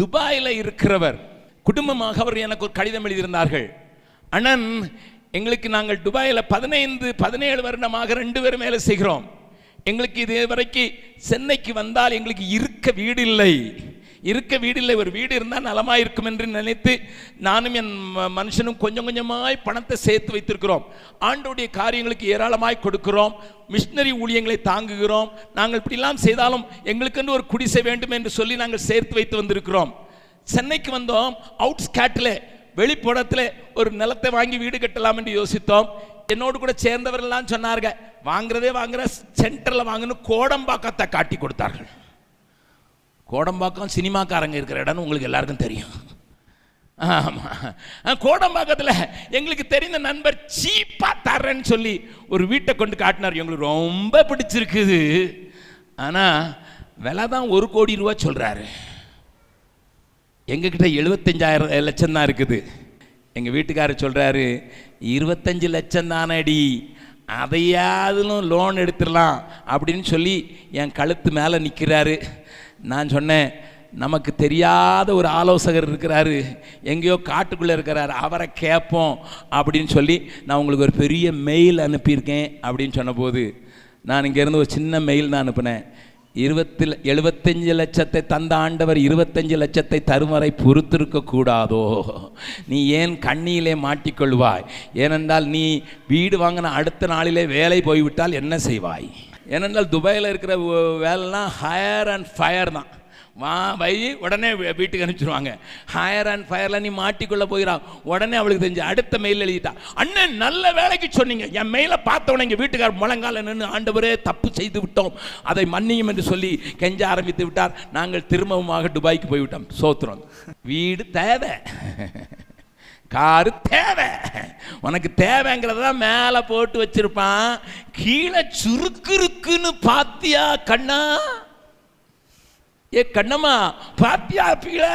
துபாயில் இருக்கிறவர். குடும்பமாக அவர் எனக்கு ஒரு கடிதம் எழுதியிருந்தார்கள். அண்ணன் எங்களுக்கு நாங்கள் துபாயில் பதினைந்து பதினேழு வருடமாக ரெண்டு பேரும் வேலை செய்கிறோம். எங்களுக்கு இது வரைக்கும் சென்னைக்கு வந்தால் எங்களுக்கு இருக்க வீடு இல்லை. இருக்க வீடு இல்லை ஒரு வீடு இருந்தால் நலமாக இருக்கும் என்று நினைத்து நானும் என் ம- மனுஷனும் கொஞ்சம் கொஞ்சமாய் பணத்தை சேர்த்து வைத்திருக்கிறோம். ஆண்டோடைய காரியங்களுக்கு ஏராளமாய் கொடுக்கிறோம். மிஷினரி ஊழியங்களை தாங்குகிறோம். நாங்கள் இப்படிலாம் செய்தாலும் எங்களுக்கென்று ஒரு குடிசை வேண்டும் என்று சொல்லி நாங்கள் சேர்த்து வைத்து வந்திருக்கிறோம். சென்னைக்கு வந்தோம். அவுட்ஸ்கேட்டில் வெளிப்புறத்தில் ஒரு நிலத்தை வாங்கி வீடு கட்டலாம் என்று யோசித்தோம். என்னோடு கூட சேர்ந்தவர்கள்லாம் சொன்னார்கள் வாங்குறதே வாங்குற சென்டரில் வாங்கணும் கோடம்பாக்கத்தை காட்டி கொடுத்தார்கள். கோடம்பாக்கம் சினிமாக்காரங்க இருக்கிற இடம்னு உங்களுக்கு எல்லாருக்கும் தெரியும். ஆமாம் கோடம்பாக்கத்தில் எங்களுக்கு தெரிந்த நண்பர் சீப்பாக தர்றேன்னு சொல்லி ஒரு வீட்டை கொண்டு காட்டினார். எங்களுக்கு ரொம்ப பிடிச்சிருக்குது. ஆனால் விலை தான் ஒரு கோடி ரூபா சொல்கிறாரு எங்ககிட்ட எழுபத்தஞ்சாயிரம் லட்சம் தான் இருக்குது. எங்கள் வீட்டுக்காரர் சொல்கிறாரு இருபத்தஞ்சு லட்சம் தானடி. அதையாதிலும் லோன் எடுத்துடலாம். அப்படின்னு சொல்லி என் கழுத்து மேலே நிற்கிறாரு நான் சொன்னேன் நமக்கு தெரியாத ஒரு ஆலோசகர் இருக்கிறாரு எங்கேயோ காட்டுக்குள்ளே இருக்கிறாரு அவரை கேட்போம் அப்படின்னு சொல்லி நான் உங்களுக்கு ஒரு பெரிய மெயில் அனுப்பியிருக்கேன் அப்படின்னு சொன்னபோது நான் இங்கேருந்து ஒரு சின்ன மெயில் தான் அனுப்பினேன். இருபத்தி எழுபத்தஞ்சு லட்சத்தை தந்த ஆண்டவர் இருபத்தஞ்சு லட்சத்தை தரும் வரை பொறுத்திருக்க கூடாதோ? நீ ஏன் கண்ணியிலே மாட்டிக்கொள்வாய்? ஏனென்றால் நீ வீடு வாங்கின அடுத்த நாளிலே வேலை போய்விட்டால் என்ன செய்வாய்? ஏனென்றால் துபாயில் இருக்கிற வேலைலாம் ஹயர் அண்ட் ஃபயர் தான். வா வை உடனே வீட்டுக்கு அனுப்பிச்சிருவாங்க. ஹயர் அண்ட் ஃபயரில் நீ மாட்டிக்கொள்ள போகிறா. உடனே அவளுக்கு தெரிஞ்சு அடுத்த மெயில் எழுதிட்டா. அண்ணன் நல்ல வேலைக்கு சொன்னீங்க. என் மெயிலை பார்த்தவன எங்கள் வீட்டுக்கார் முழங்கால நின்று ஆண்டவரே தப்பு செய்து விட்டோம். அதை மன்னியும் என்று சொல்லி கெஞ்ச ஆரம்பித்து விட்டார். நாங்கள் திரும்பவுமாக துபாய்க்கு போய்விட்டோம். சோத்துறோம் வீடு தேவை. காரு தேவை. உனக்கு தேவைங்கிறத தான் மேலே போட்டு வச்சிருப்பான். கீழே சுருக்குருக்குன்னு பாத்தியா கண்ணா? ஏ கண்ணம்மா பாத்தியா அப்பீங்களா